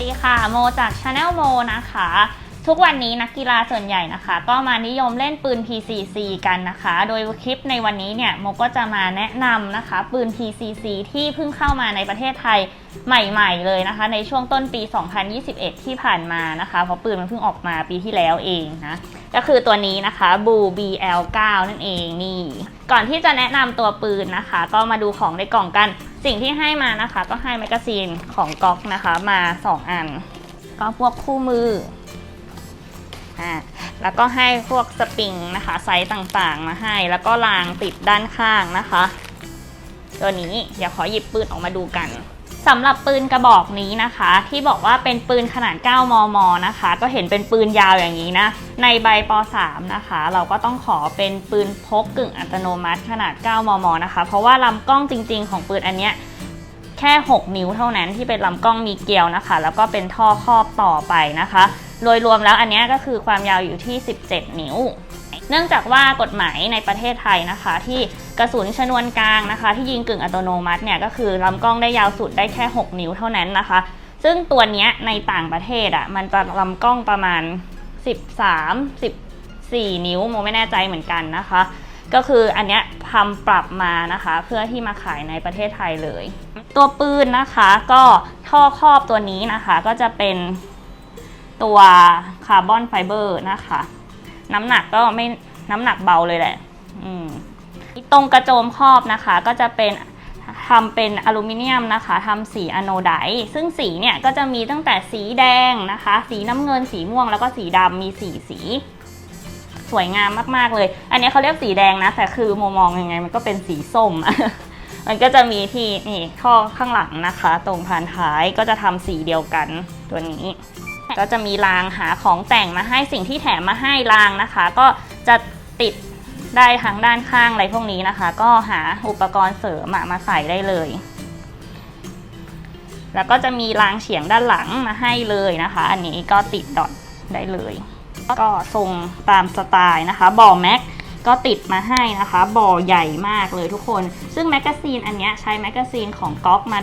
ดีค่ะ โมจาก Channel โมนะคะ ทุกวันนี้นักกีฬาส่วนใหญ่นะคะ ก็มานิยมเล่นปืน PCC กันนะคะ โดยคลิปในวันนี้เนี่ยโมก็จะมาแนะนำนะคะ ปืน PCC ที่เพิ่งเข้ามาในประเทศไทยใหม่ ๆ เลยนะคะ ในช่วงต้นปี 2021 ที่ผ่านมานะคะ เพราะปืนมันเพิ่งออกมาปีที่แล้วเองนะก็คือตัวนี้นะคะ b ู BL9 นั่นเองนี่ ก่อนที่จะแนะนำตัวปืนนะคะ ก็มาดูของในกล่องกัน สิ่งที่ให้มานะคะ ก็ให้แมกกาซีนของก๊อกนะคะมา 2 อัน ก็พวกคู่มืออ่าแล้วก็ให้พวกสปริงนะคะไซส์ต่างๆ มาให้ แล้วก็รางติดด้านข้างนะคะ ตัวนี้เดี๋ยวขอหยิบปืนออกมาดูกัน สำหรับปืนกระบอกนี้นะคะ ที่บอกว่าเป็นปืนขนาด 9 มม นะคะ ก็เห็นเป็นปืนยาวอย่างนี้นะ ในใบป .3 นะคะ เราก็ต้องขอเป็นปืนพกกึ่งอัตโนมัติขนาด 9 มม นะคะ เพราะว่าลำกล้องจริง ๆ ของปืนอันเนี้ยแค่ 6 นิ้วเท่านั้นที่เป็นลำกล้องมีเกลียวนะคะ แล้วก็เป็นท่อครอบต่อไปนะคะ โดยรวมแล้วอันเนี้ยก็คือความยาวอยู่ที่ 17 นิ้ว เนื่องจากว่ากฎหมายในประเทศไทยนะคะ ที่กระสุนชนวนกลางนะคะ ที่ยิงกึ่งอัตโนมัติเนี่ยก็คือลำกล้องได้ยาวสุดได้แค่ 6 นิ้วเท่านั้นนะคะ ซึ่งตัวเนี้ยในต่างประเทศอะ่ะมันจะลำกล้องประมาณ 13 14 นิ้วโมไม่แน่ใจเหมือนกันนะคะ ก็คืออันเนี้ยทำปรับมานะคะ เพื่อที่มาขายในประเทศไทยเลย ตัวปืนนะคะก็ท่อครอบตัวนี้นะคะก็จะเป็นตัวคาร์บอนไฟเบอร์นะคะ น้ำหนักก็ไม่น้ำหนักเบาเลยแหละ อืมตรงกระโจมครอบนะคะ ก็จะเป็นทำเป็นอลูมิเนียมนะคะทำสีอะโนไดซ์ซึ่งสีเนี่ยก็จะมีตั้งแต่สีแดงนะคะ สีน้ำเงินสีม่วงแล้วก็สีดำมีสีสีสวยงามมาก ๆ เลย อันนี้เขาเรียกสีแดงนะ แต่คือมมองยังไงมันก็เป็นสีส้ม มันก็จะมีที่นี่ข้อข้างหลังนะคะ ตรงพานท้ายก็จะทำสีเดียวกันตัวนี้ ก็จะมีรางหาของแต่งมาให้สิ่งที่แถมมาให้รางนะคะ ก็จะติดได้ทั้งด้านข้างอะไรพวกนี้นะคะ ก็หาอุปกรณ์เสริมมาใส่ได้เลย แล้วก็จะมีรางเฉียงด้านหลังมาให้เลยนะคะ อันนี้ก็ติดดอทได้เลย ก็ทรงตามสไตล์นะคะบ่อแม็ก ก็ติดมาให้นะคะ บ่อใหญ่มากเลยทุกคน ซึ่งแมกกาซีนอันเนี้ยใช้แมกกาซีนของก๊อกมา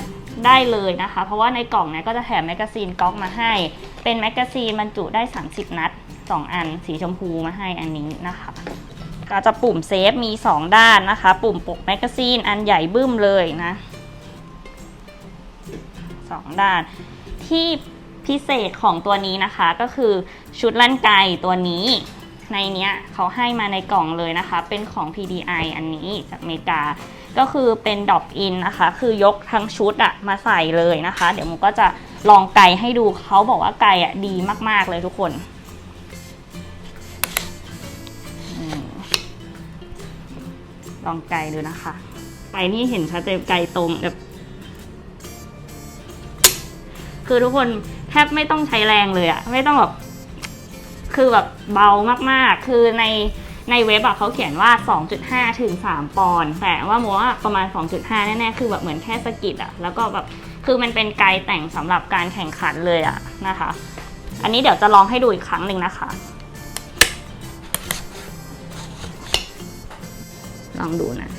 ได้เลยนะคะ เพราะว่าในกล่องเนี้ยก็จะแถมแมกกาซีนก๊อกมาให้ เป็นแมกกาซีนบรรจุได้ 30 นัด 2 อัน สีชมพูมาให้อันนี้นะคะ ก็จะปุ่มเซฟมี 2 ด้านนะคะ ปุ่มปกแมกกาซีนอันใหญ่บึ้มเลยนะสองด้าน ที่พิเศษของตัวนี้นะคะก็คือชุดลั่นไกตัวนี้ ในเนี้ยเขาให้มาในกล่องเลยนะคะ เป็นของ PDI อันนี้จากอเมริกา ก็คือเป็นดอกอินนะคะ คือยกทั้งชุดอะมาใส่เลยนะคะ เดี๋ยวมุกก็จะลองไกให้ดูเขาบอกว่าไกอะดีมากๆเลยทุกคนอลองไกดูนะคะไกนี่เห็นชัดเจนไกตรงแบบคือทุกคนแทบไม่ต้องใช้แรงเลยอะไม่ต้องแบบ คือแบบเบามากๆ คือในในเว็บอะเขาเขียนว่า 2.5 ถึง 3 ปอนด์แต่ว่าโมว่าประมาณ 2.5 แน่ๆ คือแบบเหมือนแค่สะกิดอะแล้วก็แบบคือมันเป็นไกด์แต่งสำหรับการแข่งขันเลยอะนะคะ อันนี้เดี๋ยวจะลองให้ดูอีกครั้งหนึ่งนะคะ ลองดูนะ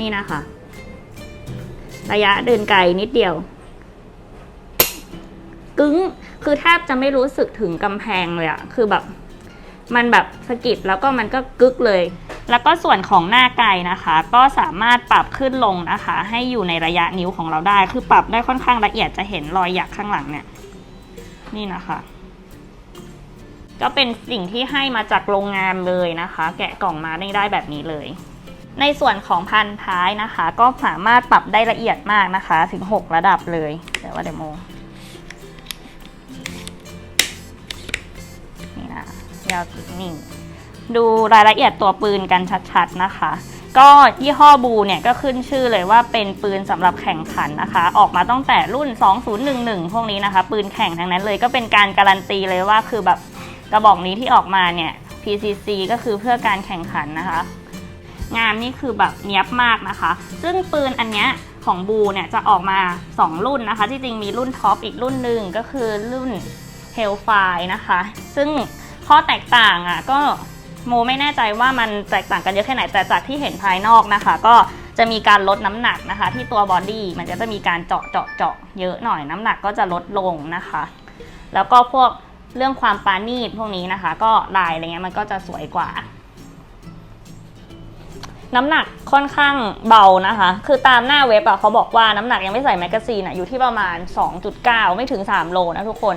นี่นะคะ ระยะเดินไกลนิดเดียว กึ้ง คือแทบจะไม่รู้สึกถึงกำแพงเลยอะคือแบบมันแบบสะกิดแล้วก็มันก็กึกเลย แล้วก็ส่วนของหน้าไกลนะคะ ก็สามารถปรับขึ้นลงนะคะ ให้อยู่ในระยะนิ้วของเราได้ คือปรับได้ค่อนข้างละเอียดจะเห็นรอยหยักข้างหลังเนี่ย นี่นะคะ ก็เป็นสิ่งที่ให้มาจากโรงงานเลยนะคะ แกะกล่องมาได้ได้แบบนี้เลย ในส่วนของพันท้ายนะคะ ก็สามารถปรับได้ละเอียดมากนะคะ ถึง 6 ระดับเลยเดี๋ยวว่าเดี๋ยวโม ยาวสุดนี่ดูรายละเอียดตัวปืนกันชัดๆนะคะ ก็ยี่ห้อบูเนี่ยก็ขึ้นชื่อเลยว่าเป็นปืนสำหรับแข่งขันนะคะ ออกมาตั้งแต่รุ่น 2011 พวกนี้นะคะ ปืนแข่งทั้งนั้นเลยก็เป็นการการันตีเลยว่าคือแบบกระบอกนี้ที่ออกมาเนี่ย PCC ก็คือเพื่อการแข่งขันนะคะ งานนี่คือแบบเนี้ยบมากนะคะ ซึ่งปืนอันเนี้ยของบูเนี่ยจะออกมา 2 รุ่นนะคะ ที่จริงมีรุ่นท็อปอีกรุ่นหนึ่งก็คือรุ่น Hellfire นะคะ ซึ่ง ข้อแตกต่างอะก็โมไม่แน่ใจว่ามันแตกต่างกันเยอะแค่ไหนแต่จากที่เห็นภายนอกนะคะ ก็จะมีการลดน้ำหนักนะคะ ที่ตัวบอดี้มันก็จะมีการเจาะเจาะเจาะเยอะหน่อยน้ำหนักก็จะลดลงนะคะ แล้วก็พวกเรื่องความปราณีตพวกนี้นะคะ ก็ลายอะไรเงี้ยมันก็จะสวยกว่า น้ำหนักค่อนข้างเบานะคะ คือตามหน้าเว็บอะเขาบอกว่าน้ำหนักยังไม่ใส่แมกกาซีนอะอยู่ที่ประมาณ 2.9 ไม่ถึง 3 โลนะทุกคน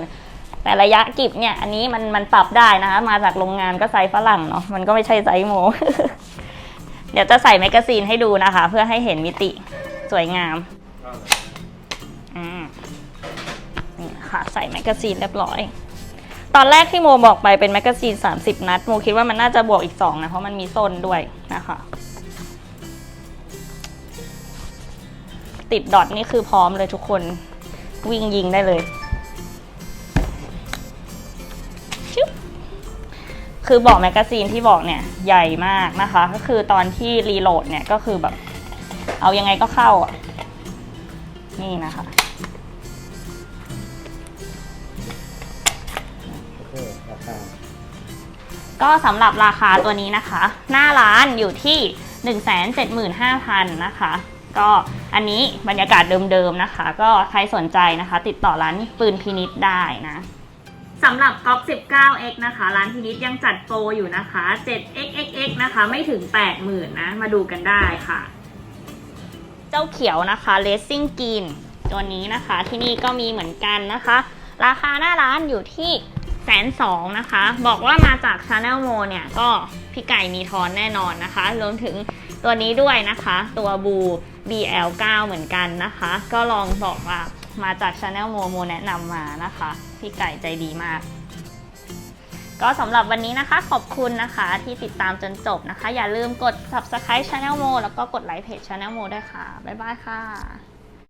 แต่ระยะกิบเนี่ย อันนี้มันมันปรับได้นะคะ มาจากโรงงานก็ไซส์ฝรั่งเนาะ มันก็ไม่ใช่ไซส์โม เดี๋ยวจะใส่แมกกาซีนให้ดูนะคะ เพื่อให้เห็นมิติสวยงามอืมนี่นะคะใส่แมกกาซีนเรียบร้อย ตอนแรกที่โมบอกไปเป็นแมกกาซีน 30 นัด โมคิดว่ามันน่าจะบวกอีก 2 นะ เพราะมันมีส้นด้วยนะคะ ติดดอทนี่คือพร้อมเลยทุกคนวิ่งยิงได้เลย คือบอกแมกกาซีนที่บอกเนี่ยใหญ่มากนะคะ ก็คือตอนที่รีโหลดเนี่ยก็คือแบบ เอายังไงก็เข้าอะ นี่นะคะก็สำหรับราคาตัวนี้นะคะ หน้าร้านอยู่ที่ 175,000 นะคะ ก็อันนี้บรรยากาศเดิมๆนะคะ ก็ใครสนใจนะคะ ติดต่อร้านปืนพินิษได้นะ สำหรับก๊อก 19x นะคะ ร้านพินิษยังจัดโปรอยู่นะคะ 7xxx นะคะ ไม่ถึง 80,000 นะ มาดูกันได้ค่ะ เจ้าเขียวนะคะ Racing g r e e ตัวนี้นะคะที่นี่ก็มีเหมือนกันนะคะ ราคาหน้าร้านอยู่ที่แสนสองนะคะ บอกว่ามาจาก Channel Mo เนี่ย ก็พี่ไก่มีทอนแน่นอนนะคะ รวมถึงตัวนี้ด้วยนะคะ ตัวบู BL9 เหมือนกันนะคะ ก็ลองบอกว่า มาจาก Channel Mo Mo แนะนำมานะคะ พี่ไก่ใจดีมาก ก็สำหรับวันนี้นะคะขอบคุณนะคะที่ติดตามจนจบนะคะ อย่าลืมกด subscribe Channel Mo แล้วก็กดไลค์เพจ Channel Mo ด้วยค่ะ บ๊ายบายค่ะ